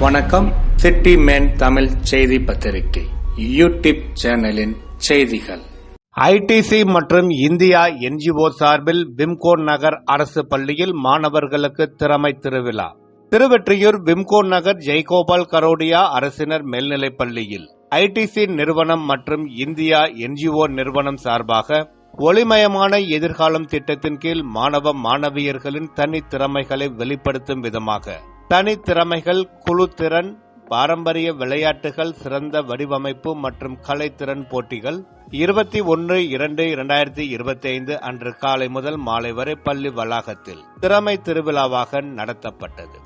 வணக்கம். City man Tamil செய்தி பத்திரிகை யூடியூப் சேனலின் செய்திகள். ஐடிசி மற்றும் இந்தியா என்ஜிஓ சார்பில் விம்கோ நகர் அரசு பள்ளியில் மாணவர்களுக்கு திறமை திருவிழா. திருவெற்றியூர் விம்கோ நகர் ஜெய்கோபால் கரோடியா அரசினர் மேல்நிலைப் பள்ளியில். ஐடிசி நிறுவனம் மற்றும் இந்தியா என்ஜிஓ நிறுவனம் சார்பாக ஒளிமயமான எதிர்காலம் திட்டத்தின் கீழ் மாணவ மாணவியர்களின் தனித்திறமைகளை வெளிப்படுத்தும் விதமாக தனித்திறமைகள் குழுத்திறன் குழு திறன் பாரம்பரிய விளையாட்டுகள் சிறந்த வடிவமைப்பு மற்றும் கலைத்திறன் போட்டிகள். இருபத்தி ஒன்று இரண்டு இரண்டாயிரத்தி இருபத்தி ஐந்து அன்று காலை முதல் மாலை வரை பள்ளி வளாகத்தில் திறமை திருவிழாவாக நடத்தப்பட்டது.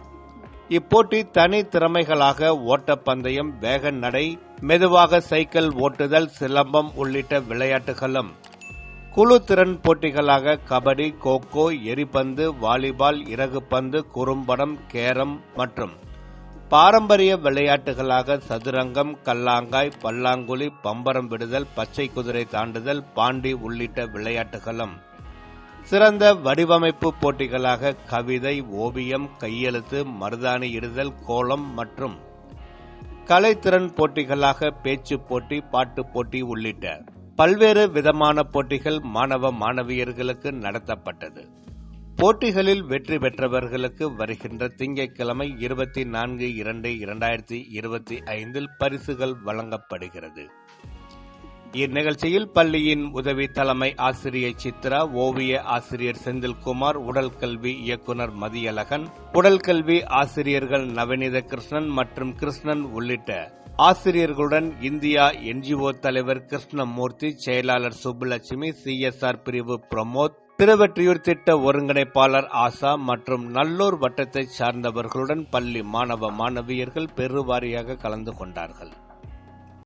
இப்போட்டி தனி திறமைகளாக ஓட்டப்பந்தயம் வேக நடை மெதுவாக சைக்கிள் ஓட்டுதல் சிலம்பம் உள்ளிட்ட விளையாட்டுகளும் குழு திறன் போட்டிகளாக கபடி கோகோ எரிபந்து வாலிபால் இறகுப்பந்து குறும்படம் கேரம் மற்றும் பாரம்பரிய விளையாட்டுகளாக சதுரங்கம் கல்லாங்காய் பல்லாங்குழி பம்பரம் விடுதல் பச்சை குதிரை தாண்டுதல் பாண்டி உள்ளிட்ட விளையாட்டுகளும். சிறந்த வடிவமைப்பு போட்டிகளாக கவிதை ஓவியம் கையெழுத்து மருதாணி இடுதல் கோலம் மற்றும் கலைத்திறன் போட்டிகளாக பேச்சு போட்டி பாட்டு போட்டி உள்ளிட்ட பல்வேறு விதமான போட்டிகள் மாணவ மாணவியர்களுக்கு நடத்தப்பட்டது. போட்டிகளில் வெற்றி பெற்றவர்களுக்கு வருகின்ற திங்கட்கிழமை இருபத்தி நான்கு இரண்டு இரண்டாயிரத்தி இருபத்தி ஐந்தில் பரிசுகள் வழங்கப்படுகிறது. இந்நிகழ்ச்சியில் பள்ளியின் உதவி தலைமை ஆசிரியை சித்ரா ஓவிய ஆசிரியர் செந்தில்குமார் உடல் கல்வி இயக்குனர் மதியழகன் உடல் கல்வி ஆசிரியர்கள் நவநீத கிருஷ்ணன் மற்றும் கிருஷ்ணன் உள்ளிட்ட ஆசிரியர்களுடன் இந்தியா என்ஜிஓ தலைவர் கிருஷ்ணமூர்த்தி செயலாளர் சுப்புலட்சுமி சிஎஸ்ஆர் பிரிவு பிரமோத் திருவெற்றியூர் திட்ட ஒருங்கிணைப்பாளர் ஆசா மற்றும் நல்லூர் வட்டத்தைச் சார்ந்தவர்களுடன் பள்ளி மாணவ மாணவியர்கள் பெருவாரியாக கலந்து கொண்டார்கள்.